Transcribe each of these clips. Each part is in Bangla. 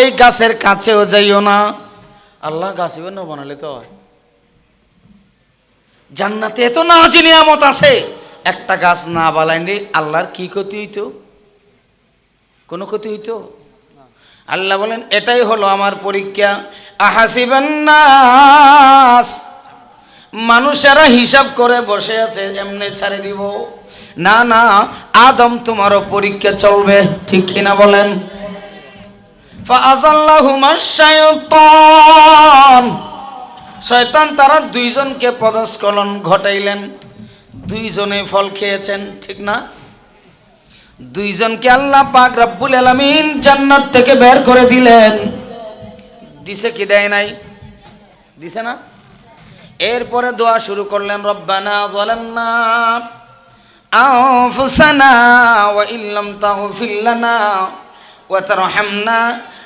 এই গাছের কাছেও যাইও না। আল্লাহ গাছে না বানালে তো জান্নাতে এত নাজি নিয়ামত আছে। একটা গাছ না বালাইলে আল্লাহর কি ক্ষতি হইতো? কোনো ক্ষতি হইতো? আল্লাহ বলেন, এটাই হলো আমার পরীক্ষা। আহাসিবান্নাস। মানুষেরা হিসাব করে বসে আছে, এমনি ছাড়ে দিব। না না, আদম তোমারও পরীক্ষা চলবে, ঠিক কিনা বলেন? শয়তান তারা দুইজনকে পদস্খলন ঘটাইলেন। দুইজনে ফল খেয়েছেন, ঠিক না? দুইজনকে আল্লাহ পাক রব্বুল আলামিন জান্নাত থেকে বের করে দিলেন। দিছে কি দেয় নাই? দিছে না? এরপরে দোয়া শুরু করলেন, রব্বানা যালামনা আনফুসানা ওয়া ইল্লাম তাগফির লানা ওয়া তারহামনা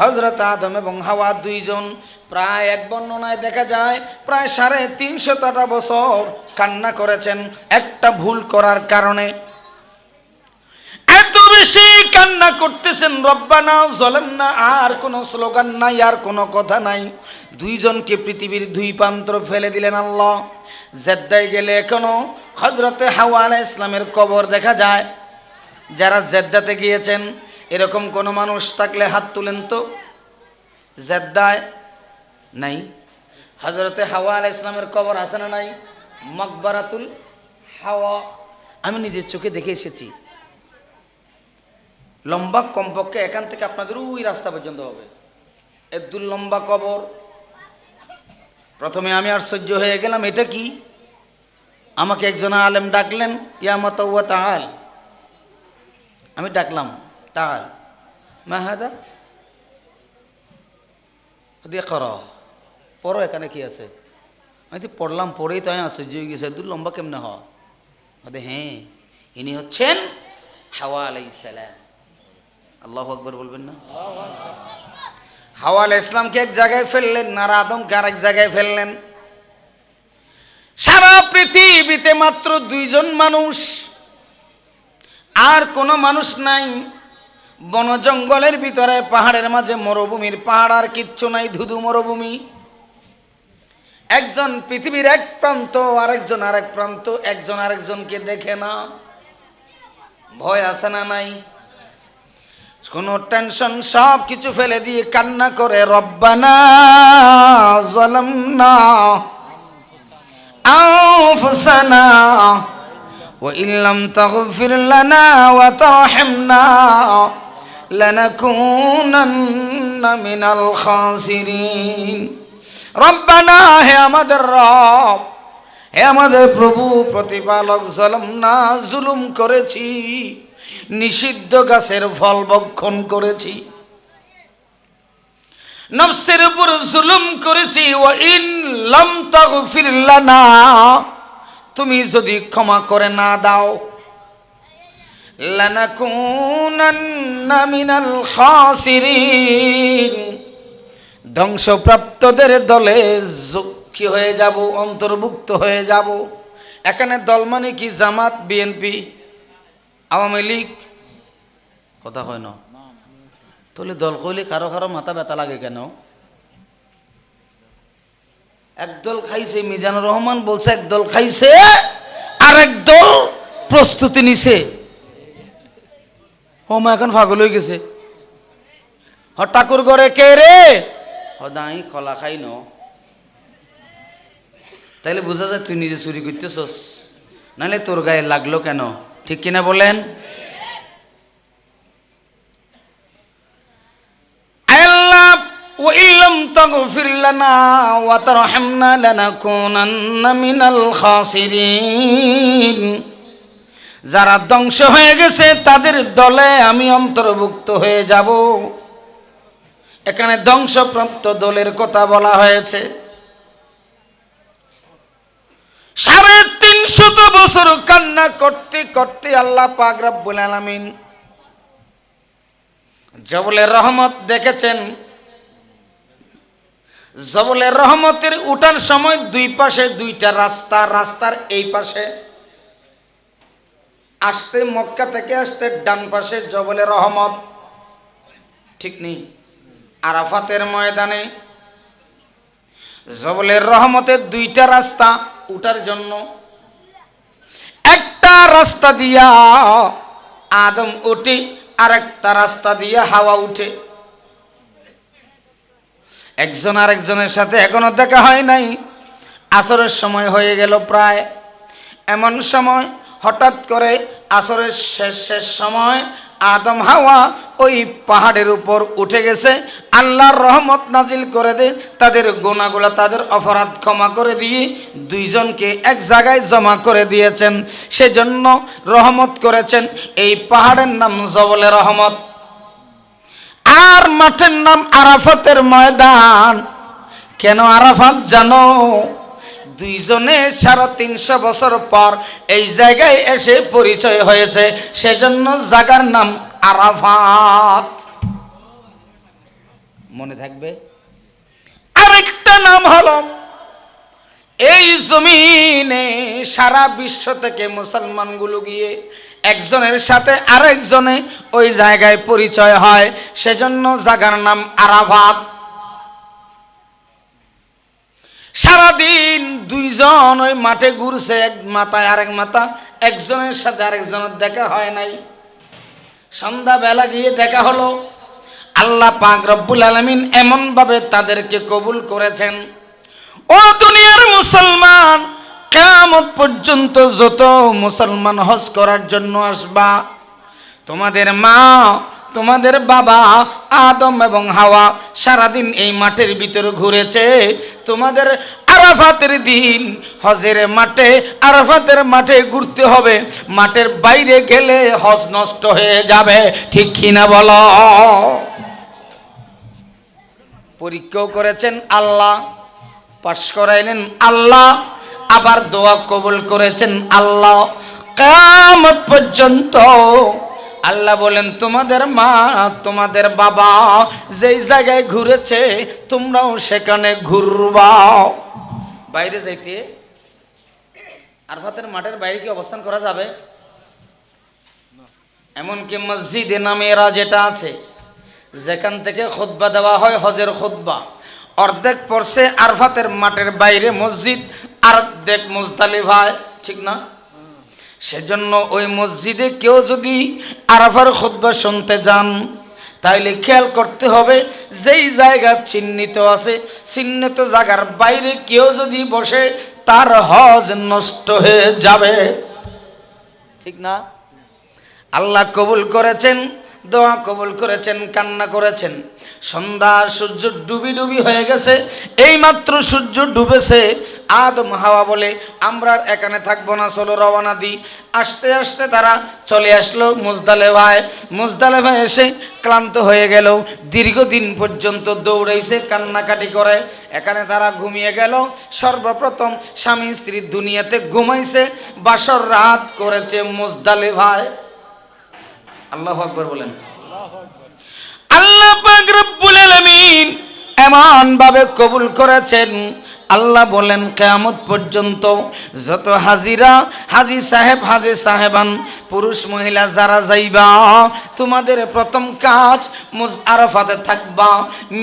হজরত আদম এবং হাওয়া দুইজন প্রায় এক বর্ণনায় দেখা যায়, প্রায় সাড়ে তিনশোটা বছর কান্না করেছেন একটা ভুল করার কারণে। এত বেশি কান্না করতেছেন রব্বানা জলেম না আর কোনো স্লোগান নাই, আর কোনো কথা নাই। দুইজনকে পৃথিবীর দুই প্রান্ত ফেলে দিলেন আল্লাহ। জেদ্দায় গেলে এখনও হজরতে হাওয়া আলাহ ইসলামের কবর দেখা যায়। যারা জেদ্দাতে গিয়েছেন এরকম কোনো মানুষ থাকলে হাত তুলেন তো? জেদ্দায় নাই। হজরতে হাওয়া আলাহ ইসলামের কবর আছে না নাই? মকবরাতুল হাওয়া। আমি নিজের চোখে দেখে এসেছি। লম্বা কমপক্ষে এখান থেকে আপনাদের ওই রাস্তা পর্যন্ত হবে। একদুল লম্বা কবর। প্রথমে আমি আশ্চর্য হয়ে গেলাম, এটা কি? আমাকে একজন আলেম ডাকলেন ইয়ামত আল আমি ডাকলাম তাহাল মাহাদা দিয়ে কর। পড়ো, এখানে কি আছে? আমি তো পড়লাম, পড়েই তো আমি আশ্চর্য গেছে দূর লম্বা কেমনে হয়? হ্যাঁ ইনি হচ্ছেন হাওয়া আলাইসালাম আল্লাহ আকবর বলবেন না? হাওয়াল ইসলামকে এক জায়গায় ফেললেন আর আদমকে আরেক জায়গায় ফেললেন? সারা পৃথিবীতে মাত্র দুইজন মানুষ, আর কোনো মানুষ নাই। বন জঙ্গলের ভিতরে পাহাড়ের মাঝে মরুভূমির পাহাড় আর কিচ্ছু নাই ধুধু মরুভূমি একজন পৃথিবীর এক প্রান্ত আরেকজন আরেক প্রান্ত একজন আরেকজনকে দেখে না ভয় আছে না নাই কোনো টেনশন সব কিছু ফেলে দিয়ে কান্না করে রব্বানা জলমনা আনফুসানা وإن لم تغفر لنا وترحمنا لنكونن من الخاسرين রব্বানা হে আমাদের রব হে আমাদের প্রভু প্রতিপালক জলম না জুলুম করেছি নিষিদ্ধ গাছের ফল ভক্ষণ করেছি নফসের উপর জুলুম করেছি ও ইন লম তাগফির লানা তুমি যদি ক্ষমা করে না দাও ধ্বংসপ্রাপ্তদের দলে কি হয়ে যাব, অন্তর্ভুক্ত হয়ে যাব। এখানে দল মানে কি জামাত, বিএনপি, আওয়ামী লীগ? কথা হয় না। তাহলে দল কইলে কারও কারও মাথা ব্যথা লাগে কেন? একদল খাইছে, মিজানুর রহমান বলছে, একদল খাইছে আর একদল প্রস্তুতি নিছে। হোমা এখন ফাগল হয়ে গেছে। হ ঠাকুর ঘরে কে রে? হদাই খলা খাই ন তাইলে বোঝা যায় তুই নিজে চুরি করতেছস। নাহলে তোর গায়ে লাগল কেন? ঠিক কিনা বলেন? وإن যারা ধ্বংস হয়ে গেছে, তাদের দলে আমি অন্তর্ভুক্ত হয়ে যাব। এখানে ধ্বংসপ্রাপ্ত দলের কথা বলা হয়েছে। সাড়ে তিনশত বছর কান্না করতে করতে আল্লাহ পাক রব্বুল আলামিন জবলের রহমত দেখেছেন। জবলের রহমতের উঠার সময় দুই পাশে দুইটা রাস্তা, রাস্তার এই পাশে আসতে মক্কা থেকে আসতে ডান পাশে জবলের রহমত। ঠিক নেই। আরাফাতের ময়দানে জবলের রহমতের দুইটা রাস্তা উঠার জন্য একটা রাস্তা দিয়া আদম উঠে আর একটা রাস্তা দিয়ে হাওয়া উঠে। একজন আরেকজনের সাথে এখনও দেখা হয় নাই। আসরের সময় হয়ে গেল প্রায়। এমন সময় হঠাৎ করে আসরের শেষ শেষ সময় আদম হাওয়া ওই পাহাড়ের উপর উঠে গেছে। আল্লাহর রহমত নাজিল করে দে তাদের গোনাগুলা তাদের অপরাধ ক্ষমা করে দিয়ে দুইজনকে এক জায়গায় জমা করে দিয়েছেন। সেজন্য রহমত করেছেন এই পাহাড়ের নাম জবলে রহমত। আর মাঠের নাম আরাফাতের ময়দান। কেন আরাফাত জানো? দুইজনে সাড়ে তিনশো বছর পর এই জায়গায় এসে পরিচয় হয়েছে। সেজন্য জায়গার নাম আরাফাত। মনে থাকবে? আরেকটা নাম হলো, এই জমিনে সারা বিশ্ব থেকে মুসলমানগুলো গিয়ে একজনের সাথে আরেকজনে ওই জায়গায় পরিচয় হয়। সেজন্য জায়গার নাম আরাফাত। সারাদিন দুইজন ওই মাঠে ঘুরছে, এক মাথায় আরেক মাথা, একজনের সাথে আরেকজনের দেখা হয় নাই। সন্ধ্যাবেলা গিয়ে দেখা হলো, আল্লাহ পাক রব্বুল আলমিন এমনভাবে তাদেরকে কবুল করেছেন, ও দুনিয়ার মুসলমান কেমত পর্যন্ত যত মুসলমান হজ করার জন্য আসবা, তোমাদের মা তোমাদের বাবা আদম এবং হাওয়া সারাদিন এই মাঠের ভিতরে ঘুরেছে। তোমাদের আরাফাতের দিন, হজের মাঠে, আরাফাতের মাঠে ঘুরতে হবে। মাঠের বাইরে গেলে হজ নষ্ট হয়ে যাবে, ঠিক কিনা বলো? পরীক্ষাও করেছেন আল্লাহ, পাশ করাইলেন আল্লাহ, আবার দোয়া কবুল করেছেন আল্লাহ। কামত পর্যন্ত আল্লাহ বলেন, তোমাদের মা, তোমাদের বাবা যেই জায়গায় ঘুরেছে, তোমরাও সেখানে ঘুরবা। বাইরে যাইতে আরফাতের মাঠের বাইরে কি অবস্থান করা যাবে? এমনকি মসজিদে নামেরা যেটা আছে, যেখান থেকে খুতবা দেওয়া হয় হজের খুতবা। অর্ধেক পড়ছে আরফাতের মাঠের বাইরে মসজিদ আর অর্ধেক মুজদালিফায় ঠিক না? সেজন্য ওই মসজিদে কেউ যদি আরাফার খুতবা শুনতে যান, তাইলে খেয়াল করতে হবে যেই জায়গা চিহ্নিত আছে, চিহ্নিত জায়গার বাইরে কেউ যদি বসে, তার হজ নষ্ট হয়ে যাবে। ঠিক না? আল্লাহ কবুল করেছেন। দোয়া কবুল করেছেন, কান্না করেছেন। সন্ধ্যা সূর্য ডুবি ডুবি হয়ে গেছে, এইমাত্র সূর্য ডুবেছে। আদম হাওয়া বলে, আমরা এখানে থাকব না, চলো রওনা দিই আসতে আসতে তারা চলে আসলো মুজদালে ভাই মুজদালে ভাই এসে ক্লান্ত হয়ে গেল, দীর্ঘদিন পর্যন্ত দৌড়াইছে, কান্নাকাটি করে। এখানে তারা ঘুমিয়ে গেল। সর্বপ্রথম স্বামী স্ত্রী দুনিয়াতে ঘুমাইছে, বাসর রাত করেছে মুজদালে ভাই আল্লাহ আকবর বলেন। আল্লাহ পাক রব্বুল আলামিন এমন ভাবে কবুল করেছেন আল্লাহ বলেন, কেয়ামত পর্যন্ত যত হাজিরা, হাজি সাহেব, হাজি সাহেবান, পুরুষ, মহিলা যারা যাইবা, তোমাদের প্রথম কাজ আরাফাতে থাকবা,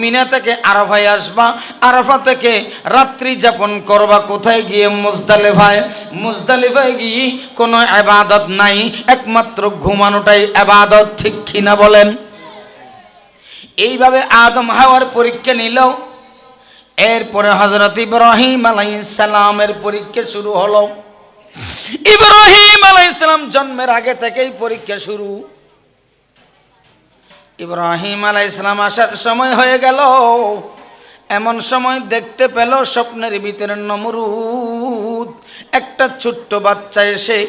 মিনা থেকে আরাফায় আসবা, আরাফা থেকে রাত্রি যাপন করবা, কোথায় গিয়ে? মুজদালিফায়। মুজদালিফায় গিয়ে কোনো আবাদত নাই, একমাত্র ঘুমানোটাই আবাদত, ঠিক কিনা বলেন? এইভাবে আদম হাওয়ার পরীক্ষা নিল এরপরে হজরত ইব্রাহিম আলাইসালামের পরীক্ষা শুরু হলো। ইব্রাহিম আলাইসালাম জন্মের আগে থেকেই পরীক্ষা শুরু। ইব্রাহিম আলাই ইসলাম আসার সময় হয়ে গেল। এমন সময় দেখতে পেল স্বপ্নের ভিতরে নমরুদ। একটা ছোট্ট বাচ্চা এসে,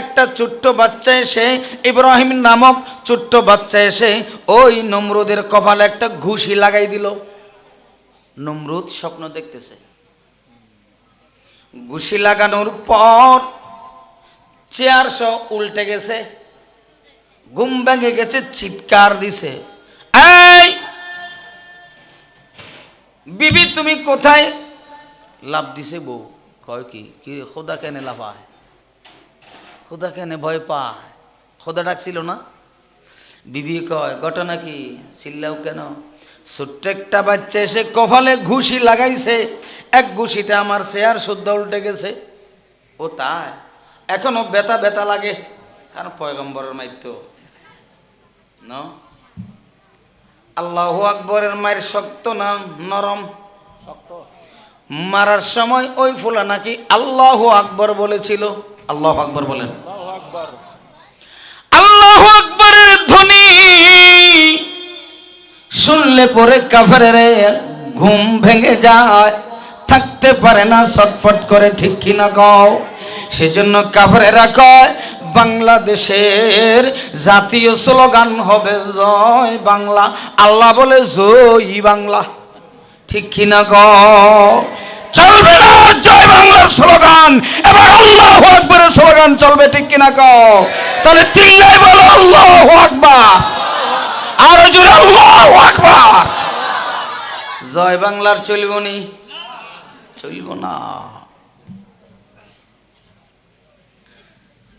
একটা ছোট্ট বাচ্চা এসে, ইব্রাহিম নামক ছোট্ট বাচ্চা এসে ওই নমরুদের কপালে একটা ঘুষি লাগাই দিল। নমরুদ স্বপ্ন দেখতেছে। ঘুষি লাগানোর পর চেয়ার সহ উল্টে গেছে, ঘুম ভেঙে গেছে, চিৎকার দিছে। বিবি, তুমি কোথায়? লাভ দিছে বউ। কয় কি কি খোদা কেনে লাভ লাফায়? খোদা কেনে ভয় পায়? খোদা ডাকছিল না। বিবি কয় ঘটনা কি? চিল্লাও কেন? ছোট্ট একটা বাচ্চা এসে কপালে ঘুষি লাগাইছে। এক ঘুষিতে আমার চেয়ার শুদ্ধ উল্টে গেছে। ও তাই? এখনও বেতা বেতা লাগে? কারণ পয়গম্বরের মাইত্য ন? আল্লাহ আকবরের মায়ের শক্ত না নরম? শক্ত। মারার সময় ওই ফুলা নাকি আল্লাহ আকবর বলেছিল? আল্লাহ আকবর বলেন। আল্লাহ শুনলে পরে কাফের ঘুম ভেঙে যায়। থাকতে পারে না, ছটফট করে ঠিক কিনা কও? সেজন্য কাফেরেরা কয়, বাংলাদেশের জাতীয় স্লোগান হবে, জয় বাংলা। আল্লাহ বলে, জয় বাংলা। ঠিক কিনা ক চলবে না, জয় বাংলার স্লোগান। এবার আল্লাহ আকবরের স্লোগান চলবে, ঠিক কিনা ক তাহলে চিল্লাই বলো, আল্লাহ আকবার। আরও জোরে আল্লাহ আকবার। জয় বাংলার চলব নি? চলব না।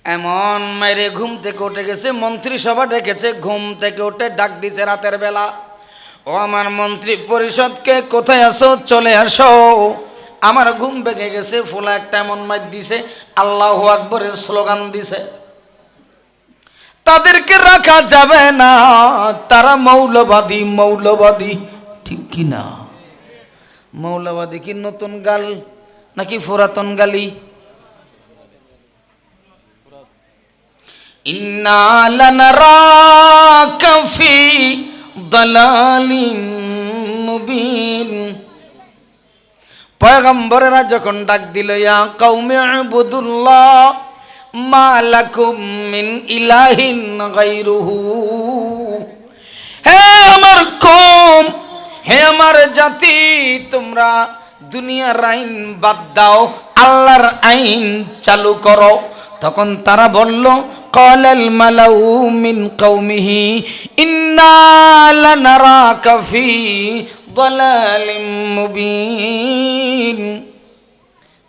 এমন মেরে ঘুম থেকে উঠে গেছে মন্ত্রিসভা ডেকেছে, ঘুম থেকে উঠে ডাক দিছে রাতের বেলা। ও আমার মন্ত্রী, পরিষদকে কোথায় আসো চলে আসো। আমার ঘুম ভেঙে গেছে, ফুলা একটা এমন মাইর দিছে, আল্লাহ আকবরের স্লোগান দিছে। তাদেরকে রাখা যাবে না। তারা মৌলবাদী মৌলবাদী। ঠিক কি না? মৌলবাদী কি নতুন গাল নাকি পুরাতন গালি? ইন্না লানারাকা ফি দালালিন মুবিন। পয়গম্বরেরা যখন ডাক দিল, ইয়া কওমি ইবুদুল্লাহ মা লাকুম মিন ইলাহিন গায়রুহু। হে আমার কম, হে আমার জাতি, তোমরা দুনিয়ার আইন বাদ দাও, আল্লাহর আইন চালু করো। তখন তারা বলল, কলাল মালাউ মিন কৌমিহি ইন্না লানারাকা ফি দালালিম মুবিন।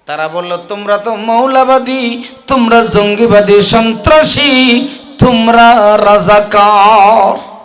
তারা বলল তোমরা তো মৌলাবাদী তোমরা জঙ্গিবাদী সন্ত্রাসী তোমরা রাজাকার।